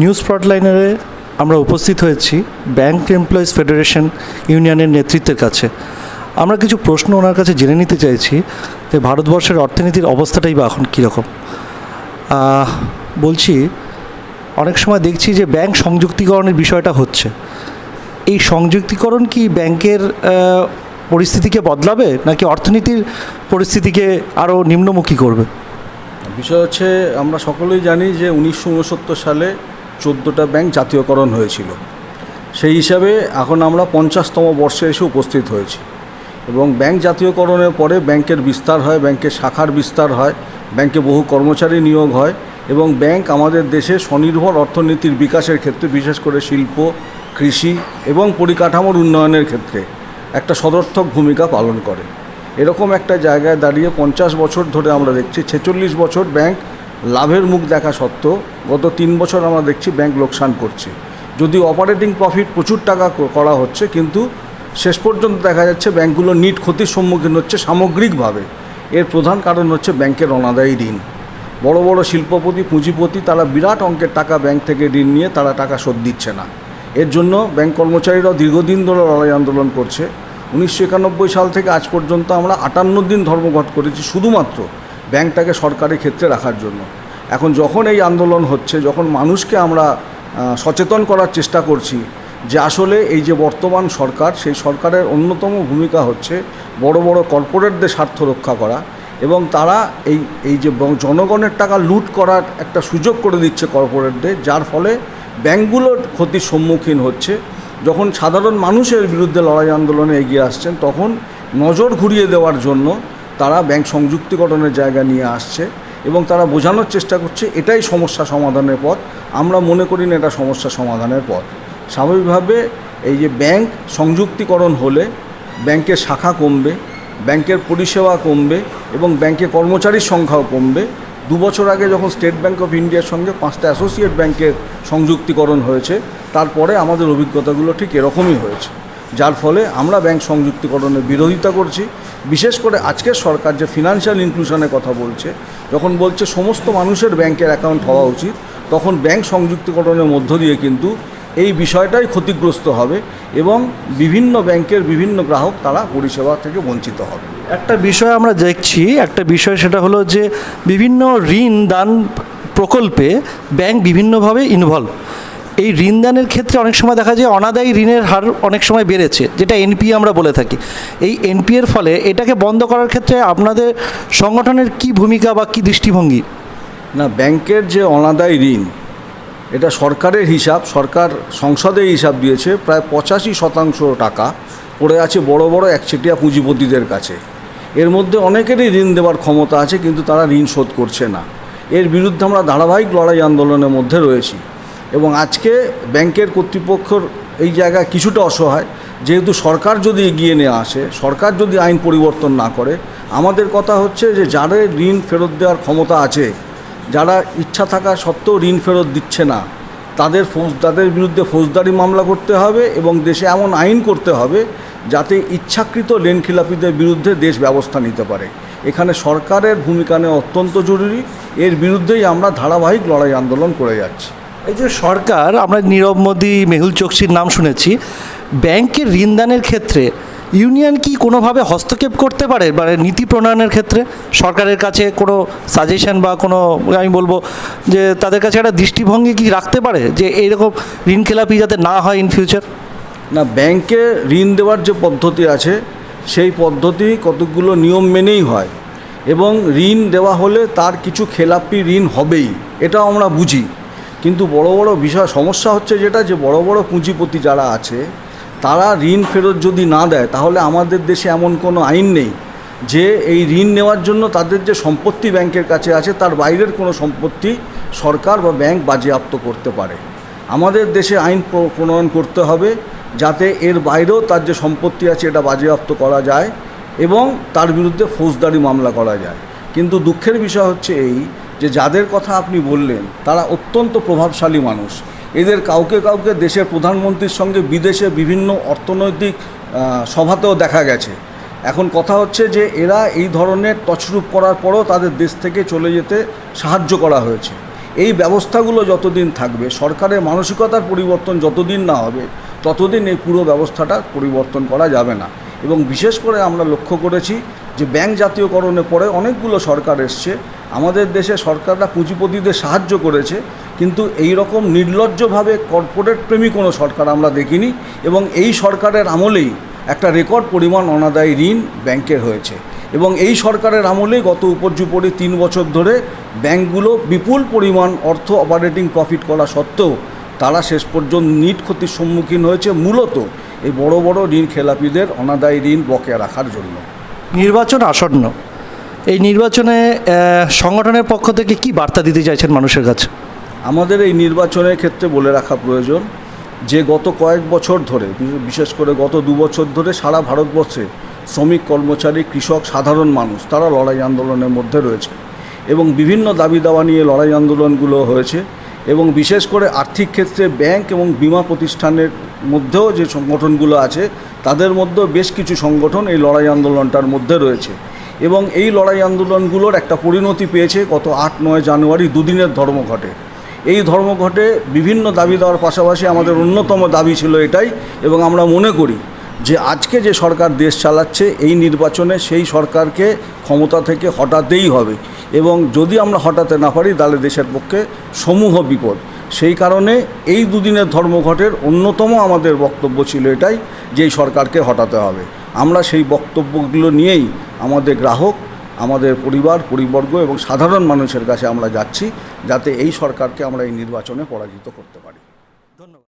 News স্পটলাইনারে আমরা উপস্থিত হয়েছি ব্যাংক এমপ্লয়িজ ফেডারেশন ইউনিয়নের নেতৃত্বের কাছে। আমরা কিছু প্রশ্ন ওনার কাছে জেনে নিতে চাইছি যে ভারতবর্ষের অর্থনীতির অবস্থাটাই বা এখন কীরকম। বলছি, অনেক সময় দেখছি যে ব্যাংক সংযুক্তিকরণের বিষয়টা হচ্ছে। এই সংযুক্তিকরণ কি ব্যাংকের পরিস্থিতিকে বদলাবে নাকি অর্থনীতির পরিস্থিতিকে আরও নিম্নমুখী করবে? বিষয় হচ্ছে, আমরা সকলেই জানি যে উনিশশো উনসত্তর সালে চোদ্দোটা ব্যাংক জাতীয়করণ হয়েছিল। সেই হিসাবে এখন আমরা পঞ্চাশতম বর্ষে এসে উপস্থিত হয়েছি এবং ব্যাংক জাতীয়করণের পরে ব্যাংকের বিস্তার হয়, ব্যাংকের শাখার বিস্তার হয়, ব্যাংকে বহু কর্মচারী নিয়োগ হয় এবং ব্যাংক আমাদের দেশে স্বনির্ভর অর্থনীতির বিকাশের ক্ষেত্রে, বিশেষ করে শিল্প, কৃষি এবং পরিকাঠামোর উন্নয়নের ক্ষেত্রে একটা সদর্থক ভূমিকা পালন করে। এরকম একটা জায়গায় দাঁড়িয়ে পঞ্চাশ বছর ধরে আমরা দেখছি, ছেচল্লিশ বছর ব্যাংক লাভের মুখ দেখা সত্ত্বেও গত তিন বছর আমরা দেখছি ব্যাংক লোকসান করছে। যদি অপারেটিং প্রফিট প্রচুর টাকা করা হচ্ছে, কিন্তু শেষ পর্যন্ত দেখা যাচ্ছে ব্যাংকগুলো নিট ক্ষতির সম্মুখীন হচ্ছে সামগ্রিকভাবে। এর প্রধান কারণ হচ্ছে ব্যাংকের অনাদায়ী ঋণ। বড় বড় শিল্পপতি, পুঁজিপতি তারা বিরাট অঙ্কের টাকা ব্যাংক থেকে ঋণ নিয়ে তারা টাকা শোধ দিচ্ছে না। এর জন্য ব্যাংক কর্মচারীরাও দীর্ঘদিন ধরে লড়াই আন্দোলন করছে। উনিশশো একানব্বই সাল থেকে আজ পর্যন্ত আমরা আটান্ন দিন ধর্মঘট করেছি, শুধুমাত্র ব্যাংকটাকে সরকারি ক্ষেত্রে রাখার জন্য। এখন যখন এই আন্দোলন হচ্ছে, যখন মানুষকে আমরা সচেতন করার চেষ্টা করছি যে আসলে এই যে বর্তমান সরকার, সেই সরকারের অন্যতম ভূমিকা হচ্ছে বড় বড় কর্পোরেটদের স্বার্থ রক্ষা করা এবং তারা এই এই যে জনগণের টাকা লুট করার একটা সুযোগ করে দিচ্ছে কর্পোরেটদের, যার ফলে ব্যাংকগুলোর ক্ষতির সম্মুখীন হচ্ছে। যখন সাধারণ মানুষের বিরুদ্ধে লড়াই আন্দোলনে এগিয়ে আসছেন, তখন নজর ঘুরিয়ে দেওয়ার জন্য তারা ব্যাংক সংযুক্তিকরণের জায়গা নিয়ে আসছে এবং তারা বোঝানোর চেষ্টা করছে এটাই সমস্যা সমাধানের পথ। আমরা মনে করি না এটা সমস্যা সমাধানের পথ। স্বাভাবিকভাবে এই যে ব্যাংক সংযুক্তিকরণ হলে ব্যাংকের শাখা কমবে, ব্যাংকের পরিষেবা কমবে এবং ব্যাংকে কর্মচারীর সংখ্যাও কমবে। দু বছর আগে যখন স্টেট ব্যাংক অফ ইন্ডিয়ার সঙ্গে পাঁচটা অ্যাসোসিয়েট ব্যাংকের সংযুক্তিকরণ হয়েছে, তারপরে আমাদের অভিজ্ঞতাগুলো ঠিক এরকমই হয়েছে। যার ফলে আমরা ব্যাংক সংযুক্তিকরণের বিরোধিতা করছি। বিশেষ করে আজকের সরকার যে ফিনান্সিয়াল ইনক্লুশনের কথা বলছে, যখন বলছে সমস্ত মানুষের ব্যাংকের অ্যাকাউন্ট হওয়া উচিত, তখন ব্যাংক সংযুক্তিকরণের মধ্য দিয়ে কিন্তু এই বিষয়টাই ক্ষতিগ্রস্ত হবে এবং বিভিন্ন ব্যাংকের বিভিন্ন গ্রাহক তারা পরিষেবা থেকে বঞ্চিত হবে। একটা বিষয় আমরা দেখছি, একটা বিষয় সেটা হলো যে বিভিন্ন ঋণ দান প্রকল্পে ব্যাংক বিভিন্নভাবে ইনভলভ এই ঋণ দানের ক্ষেত্রে অনেক সময় দেখা যায় অনাদায়ী ঋণের হার অনেক সময় বেড়েছে, যেটা এনপি আমরা বলে থাকি। এই এনপি এর ফলে এটাকে বন্ধ করার ক্ষেত্রে আপনাদের সংগঠনের কি ভূমিকা বা কি দৃষ্টিভঙ্গি? না, ব্যাংকের যে অনাদায় ঋণ, এটা সরকারের হিসাব, সরকার সংসদে হিসাব দিয়েছে, প্রায় পঁচাশি শতাংশ টাকা পড়ে আছে বড় বড় একচেটিয়া পুঁজিপতিদের কাছে। এর মধ্যে অনেকেরই ঋণ দেওয়ার ক্ষমতা আছে, কিন্তু তারা ঋণ শোধ করছে না। এর বিরুদ্ধে আমরা ধারাবাহিক লড়াই আন্দোলনের মধ্যে রয়েছি। এবং আজকে ব্যাংকের কর্তৃপক্ষর এই জায়গায় কিছুটা অসহায়। যেহেতু সরকার যদি এগিয়ে নিয়ে আসে, সরকার যদি আইন পরিবর্তন না করে, আমাদের কথা হচ্ছে যে যাদের ঋণ ফেরত দেওয়ার ক্ষমতা আছে, যারা ইচ্ছা থাকা সত্ত্বেও ঋণ ফেরত দিচ্ছে না, তাদের ফৌজ, তাদের বিরুদ্ধে ফৌজদারি মামলা করতে হবে এবং দেশে এমন আইন করতে হবে যাতে ইচ্ছাকৃত লেন খিলাপিদের বিরুদ্ধে দেশ ব্যবস্থা নিতে পারে। এখানে সরকারের ভূমিকা নেওয়া অত্যন্ত জরুরি। এর বিরুদ্ধেই আমরা ধারাবাহিক লড়াই আন্দোলন করে যাচ্ছি। এই যে সরকার, আমরা নীরব মোদী, মেহুল চোকসির নাম শুনেছি, ব্যাংকের ঋণদানের ক্ষেত্রে ইউনিয়ন কি কোনোভাবে হস্তক্ষেপ করতে পারে? মানে নীতি প্রণয়নের ক্ষেত্রে সরকারের কাছে কোনো সাজেশন বা কোনো, আমি বলব যে তাদের কাছে একটা দৃষ্টিভঙ্গি কি রাখতে পারে যে এইরকম ঋণ খেলাপি যাতে না হয় ইন ফিউচার না, ব্যাংকে ঋণ দেওয়ার যে পদ্ধতি আছে, সেই পদ্ধতি কতকগুলো নিয়ম মেনেই হয় এবং ঋণ দেওয়া হলে তার কিছু খেলাপি ঋণ হবেই, এটাও আমরা বুঝি। কিন্তু বড় বড় বিষয়, সমস্যা হচ্ছে যেটা যে বড় বড় পুঁজিপতি যারা আছে, তারা ঋণ ফেরত যদি না দেয়, তাহলে আমাদের দেশে এমন কোনো আইন নেই যে এই ঋণ নেওয়ার জন্য তাদের যে সম্পত্তি ব্যাংকের কাছে আছে, তার বাইরের কোনো সম্পত্তি সরকার বা ব্যাংক বাজেয়াপ্ত করতে পারে। আমাদের দেশে আইন প্র- প্রণয়ন করতে হবে যাতে এর বাইরেও তার যে সম্পত্তি আছে, এটা বাজেয়াপ্ত করা যায় এবং তার বিরুদ্ধে ফৌজদারি মামলা করা যায়। কিন্তু দুঃখের বিষয় হচ্ছে এই যে যাদের কথা আপনি বললেন, তারা অত্যন্ত প্রভাবশালী মানুষ। এদের কাউকে কাউকে দেশের প্রধানমন্ত্রীর সঙ্গে বিদেশে বিভিন্ন অর্থনৈতিক সভাতেও দেখা গেছে। এখন কথা হচ্ছে যে, এরা এই ধরনের তছরূপ করার পরও তাদের দেশ থেকে চলে যেতে সাহায্য করা হয়েছে। এই ব্যবস্থাগুলো যতদিন থাকবে, সরকারের মানসিকতার পরিবর্তন যতদিন না হবে, ততদিন এই পুরো ব্যবস্থাটা পরিবর্তন করা যাবে না। এবং বিশেষ করে আমরা লক্ষ্য করেছি যে ব্যাংক জাতীয়করণের পরে অনেকগুলো সরকার এসছে। আমাদের দেশে সরকাররা পুঁজিপতিদের সাহায্য করেছে, কিন্তু এই রকম নির্লজ্জভাবে কর্পোরেট প্রেমী কোনো সরকার আমরা দেখিনি এবং এই সরকারের আমলেই একটা রেকর্ড পরিমাণ অনাদায়ী ঋণ ব্যাংকের হয়েছে। এবং এই সরকারের আমলেই গত উপর্যুপরি তিন বছর ধরে ব্যাংকগুলো বিপুল পরিমাণ অর্থ অপারেটিং প্রফিট করা সত্ত্বেও তারা শেষ পর্যন্ত নিট ক্ষতির সম্মুখীন হয়েছে। মূলত এই বড় বড় ঋণ খেলাপিদের অনাদায়ী ঋণ বকেয়া রাখার জন্য। নির্বাচন আসন্ন। এই নির্বাচনে সংগঠনের পক্ষ থেকে কি বার্তা দিতে চাইছেন মানুষের কাছে? আমাদের এই নির্বাচনের ক্ষেত্রে বলে রাখা প্রয়োজন যে গত কয়েক বছর ধরে বিশেষ করে গত দু বছর ধরে সারা ভারতবর্ষে শ্রমিক কর্মচারী কৃষক সাধারণ মানুষ তারা লড়াই আন্দোলনের মধ্যে রয়েছে এবং বিভিন্ন দাবি দাওয়া নিয়ে লড়াই আন্দোলনগুলো হয়েছে এবং বিশেষ করে আর্থিক ক্ষেত্রে ব্যাংক এবং বিমা প্রতিষ্ঠানের মধ্যেও যে সংগঠনগুলো আছে, তাদের মধ্যেও বেশ কিছু সংগঠন এই লড়াই আন্দোলনটার মধ্যে রয়েছে। এবং এই লড়াই আন্দোলনগুলোর একটা পরিণতি পেয়েছে গত আট, নয় জানুয়ারি দুদিনের ধর্মঘটে। এই ধর্মঘটে বিভিন্ন দাবি দেওয়ার পাশাপাশি আমাদের অন্যতম দাবি ছিল এটাই এবং আমরা মনে করি যে আজকে যে সরকার দেশ চালাচ্ছে এই নির্বাচনে সেই সরকারকে ক্ষমতা থেকে হটাতেই হবে। এবং যদি আমরা হটাতে না পারি, তাহলে দেশের পক্ষে সমূহ বিপদ। সেই কারণে এই দুদিনের ধর্মঘটের অন্যতম আমাদের বক্তব্য ছিল এটাই যে এই সরকারকে হটাতে হবে। আমরা সেই বক্তব্যগুলো নিয়েই আমাদের গ্রাহক, আমাদের পরিবার, পরিবর্গ এবং সাধারণ মানুষের কাছে আমরা যাচ্ছি, যাতে এই সরকারকে আমরা এই নির্বাচনে পরাজিত করতে পারি।